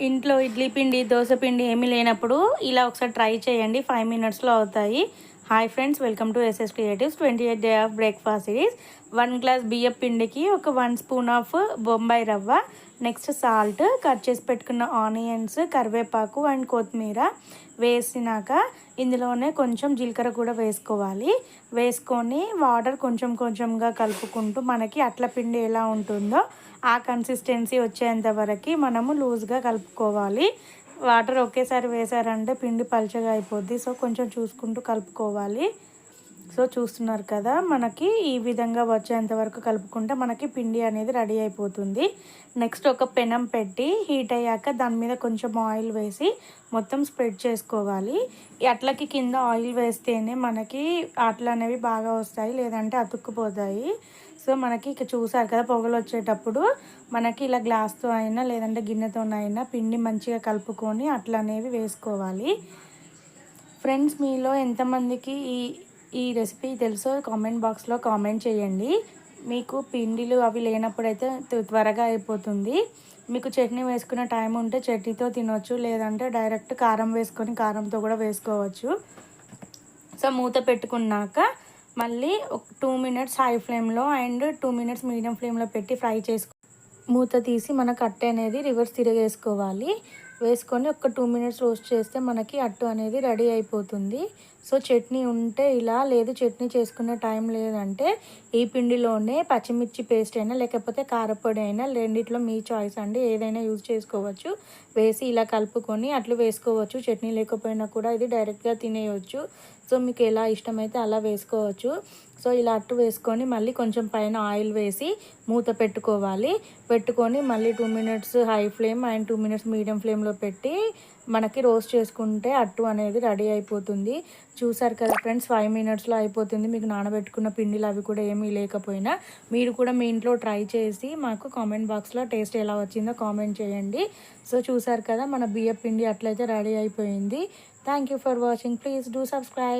ఇంట్లో ఇడ్లీ పిండి దోశ పిండి ఏమీ లేనప్పుడు ఇలా ఒకసారి ట్రై చేయండి. ఫైవ్ మినిట్స్లో అవుతాయి. Hi friends welcome to S S creatives twenty eight day of breakfast series one glass బియ్యం పిండికి ఒక వన్ స్పూన్ ఆఫ్ బొంబాయి రవ్వ నెక్స్ట్ సాల్ట్ కట్ చేసి పెట్టుకున్న ఆనియన్స్ కరివేపాకు అండ్ కొత్తిమీర వేసినాక ఇందులోనే కొంచెం జీలకర్ర కూడా వేసుకోవాలి. వేసుకొని వాటర్ కొంచెం కొంచెంగా కలుపుకుంటూ మనకి అట్ల పిండి ఎలా ఉంటుందో ఆ కన్సిస్టెన్సీ వచ్చేంత వరకు మనము లూజ్గా కలుపుకోవాలి. వాటర్ ఒకేసారి వేసారంటే పిండి పలచగా అయిపోద్ది. సో కొంచెం చూసుకుంటూ కలుపుకోవాలి. సో చూస్తున్నారు కదా మనకి ఈ విధంగా వచ్చేంత వరకు కలుపుకుంటే మనకి పిండి అనేది రెడీ అయిపోతుంది. నెక్స్ట్ ఒక పెనం పెట్టి హీట్ అయ్యాక దాని మీద కొంచెం ఆయిల్ వేసి మొత్తం స్ప్రెడ్ చేసుకోవాలి. అట్లకి కింద ఆయిల్ వేస్తేనే మనకి అట్లు అనేవి బాగా వస్తాయి లేదంటే అతుక్కుపోతాయి. సో మనకి ఇక చూసారు కదా పొగలు వచ్చేటప్పుడు మనకి ఇలా గ్లాస్తో అయినా లేదంటే గిన్నెతోనైనా పిండి మంచిగా కలుపుకొని అట్లనేవి వేసుకోవాలి. ఫ్రెండ్స్ మీలో ఎంతమందికి ఈ ఈ రెసిపీ తెలుసో? కామెంట్ బాక్స్లో కామెంట్ చేయండి. మీకు పిండిలు అవి లేనప్పుడైతే త్వరగా అయిపోతుంది. మీకు చట్నీ వేసుకునే టైం ఉంటే చట్నీతో తినవచ్చు లేదంటే డైరెక్ట్ కారం వేసుకొని కారంతో కూడా వేసుకోవచ్చు. సో మూత పెట్టుకున్నాక మళ్ళీ ఒక టూ మినిట్స్ హై ఫ్లేమ్లో అండ్ టూ మినిట్స్ మీడియం ఫ్లేమ్లో పెట్టి ఫ్రై చేసుకో మూత తీసి మన కట్టె అనేది రివర్స్ తిరిగేసుకోవాలి. వేసుకొని ఒక టూ మినిట్స్ రోస్ట్ చేస్తే మనకి అట్టు అనేది రెడీ అయిపోతుంది. సో చట్నీ ఉంటే ఇలా లేదు చట్నీ చేసుకునే టైం లేదంటే ఈ పిండిలోనే పచ్చిమిర్చి పేస్ట్ అయినా లేకపోతే కారపొడి అయినా రెండిట్లో మీ చాయిస్ అండి. ఏదైనా యూజ్ చేసుకోవచ్చు. వేసి ఇలా కలుపుకొని అట్లు వేసుకోవచ్చు. చట్నీ లేకపోయినా కూడా ఇది డైరెక్ట్గా తినేయవచ్చు సో మీకు ఎలా ఇష్టమైతే అలా వేసుకోవచ్చు. సో ఇలా అట్టు వేసుకొని మళ్ళీ కొంచెం పైన ఆయిల్ వేసి మూత పెట్టుకోవాలి. పెట్టుకొని మళ్ళీ two minutes high flame and two minutes medium ఫ్లేమ్లో పెట్టి మనకి రోస్ట్ చేసుకుంటే అట్టు అనేది రెడీ అయిపోతుంది. చూసారు కదా ఫ్రెండ్స్ ఫైవ్ మినిట్స్లో అయిపోతుంది. మీకు నానబెట్టుకున్న పిండిలు అవి కూడా ఏమీ లేకపోయినా మీరు కూడా మీ ఇంట్లో ట్రై చేసి మాకు కామెంట్ బాక్స్లో టేస్ట్ ఎలా వచ్చిందో కామెంట్ చేయండి. సో చూసారు కదా మన బియ్య పిండి అట్లయితే రెడీ అయిపోయింది. Thank for watching please do subscribe